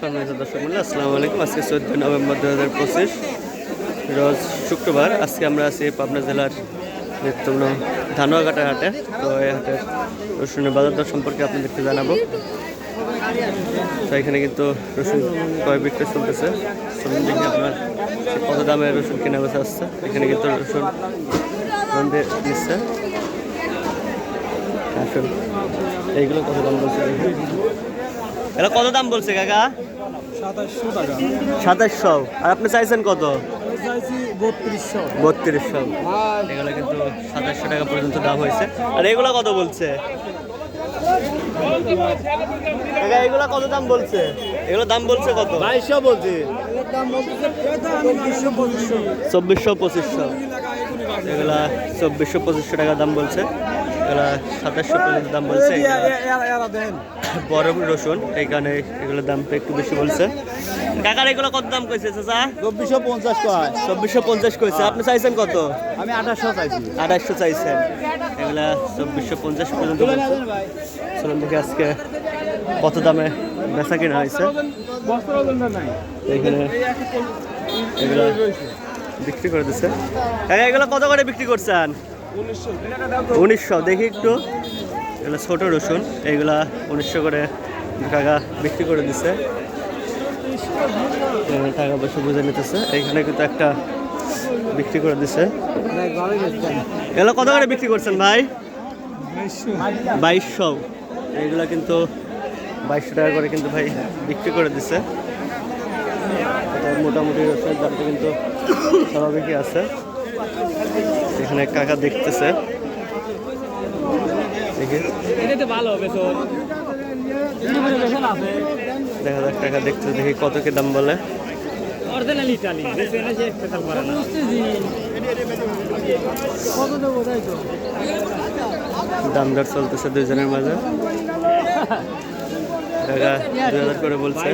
সম্মানিত দর্শক মূল্য আসসালামু আলাইকুম। আজকে চোদ্দ নভেম্বর দু হাজার পঁচিশ, রোজ শুক্রবার। আজকে আমরা আছি পাবনা জেলার নিত্যম ধানুয়াঘাটা হাটে। তো এই হাটের রসুনের বাজার দর সম্পর্কে আপনাদেরকে জানাব। তো এখানে কিন্তু রসুন ক্রয় বিক্রয় চলতেছে। আপনার কত দামে রসুন কেনা বেচা আসছে এখানে কিন্তু রসুন বন্ধে দিচ্ছে। আসুন, এইগুলো কত দাম বলছে। এগুলো কত দাম বলছে কাকা? সাতাশশো আর আপনি চাইছেন কত? আমি চাইছি বত্রিশশো। বত্রিশশো। এগুলো কিন্তু সাতাশশো টাকা পর্যন্ত দাম হয়েছে। আর এগুলো কত বলছে? এগুলো কত দাম বলছে? এগুলো দাম বলছে কত? বাইশশো বলছি। চব্বিশশো পঁচিশশো। চব্বিশশো পঁচিশশো এগুলা চব্বিশশো পঁচিশশো টাকা দাম বলছে। এগুলা সাতাশশো পর্যন্ত দাম বলছে বড় রসুন এই কারণে এগুলোর দাম একটু বেশি বলছে। কাকার এগুলো কত দাম কইছে চাচা? চব্বিশশো পঞ্চাশ কয়। চব্বিশশো পঞ্চাশ কইছে আপনি চাইছেন কত? আমি আঠাশশো চাইছি। আঠাশশো চাইছেন। এগুলা চব্বিশশো পঞ্চাশ পর্যন্ত চলুন দেখি আজকে কত দামে বেচা কিনা হয়েছে। এখানে এগুলো বিক্রি করে দিচ্ছে এগুলো কত করে বিক্রি করছেন? উনিশশো, দেখি একটু। এগুলো ছোট রসুন, এইগুলা উনিশশো করে টাকা বিক্রি করে দিছে। টাকা পয়সা বুঝে নিতেছে, এইখানে কিন্তু একটা বিক্রি করে দিছে। এগুলো কত করে বিক্রি করছেন ভাই? বাইশশো। এইগুলা কিন্তু বাইশশো টাকা করে কিন্তু ভাই বিক্রি করে দিছে। মোটামুটি রসুনের দামটা কিন্তু স্বাভাবিকই আছে। এখানে কাকা দেখতেছে। দেখি। যাক টাকা দেখতে দেখি কত কি দাম বলে। দাম দর চলতেছে দুইজনের মাঝে। টাকা দুই হাজার করে বলছে।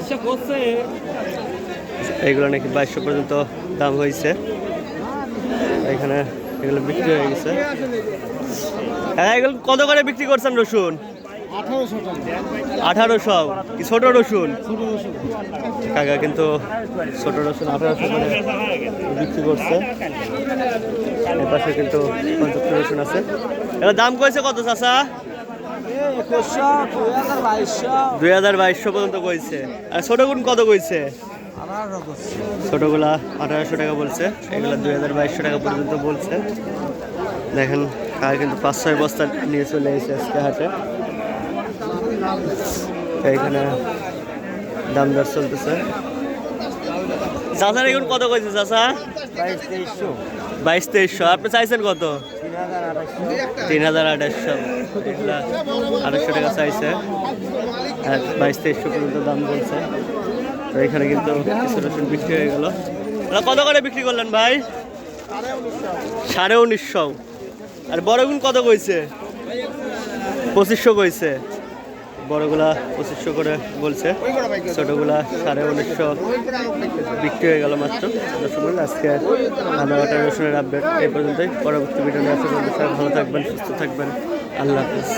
এইগুলো নাকি বাইশশো পর্যন্ত দাম হয়েছে। এখানে এগুলো বিক্রি হয়ে গেছে। হ্যাঁ এগুলো কত করে বিক্রি করছেন রসুন? আঠারোশো। কি ছোট রসুন? কাকা কিন্তু ছোট রসুন আঠারোশো করে বিক্রি করছে। এর পাশে কিন্তু পঞ্চাত্তর রসুন আছে। এটা দাম কইছে কত একুশশো দুই হাজার বাইশশো পর্যন্ত কইছে। আর ছোট গুণ কত কইছে? ছোটগুলা আঠারোশো টাকা বলছে এগুলা দুই হাজার বাইশশো টাকা পর্যন্ত বলছে। দেখেন কার কিন্তু পাঁচ ছয় বস্তা নিয়ে চলে এসেছে আজকে হাটে। এইখানে দাম দর চলতেছে। চাচার এখন কত কইছে চাচা? বাইশ তেইশশো। আপনি চাইছেন কত? তিন হাজার আঠাশশো। আঠাশশো টাকা চাইছে। আর বাইশ তেইশশো পর্যন্ত দাম বলছে। তো এখানে কিন্তু কিছু রসুন বিক্রি হয়ে গেল। কত করে বিক্রি করলেন ভাই? সাড়ে উনিশশো। আর বড়গুন কত কইছে? পঁচিশশো কইছে। বড়গুলা পঁচিশশো করে বলছে। ছোটগুলা সাড়ে উনিশশো বিক্রি হয়ে গেল মাত্র। দর্শক আজকে আধা ঘণ্টা রসুনের আপডেট এই পর্যন্তই। পরবর্তী ভিডিও নিয়ে আসা ভালো থাকবেন, সুস্থ থাকবেন। আল্লাহ হাফিজ।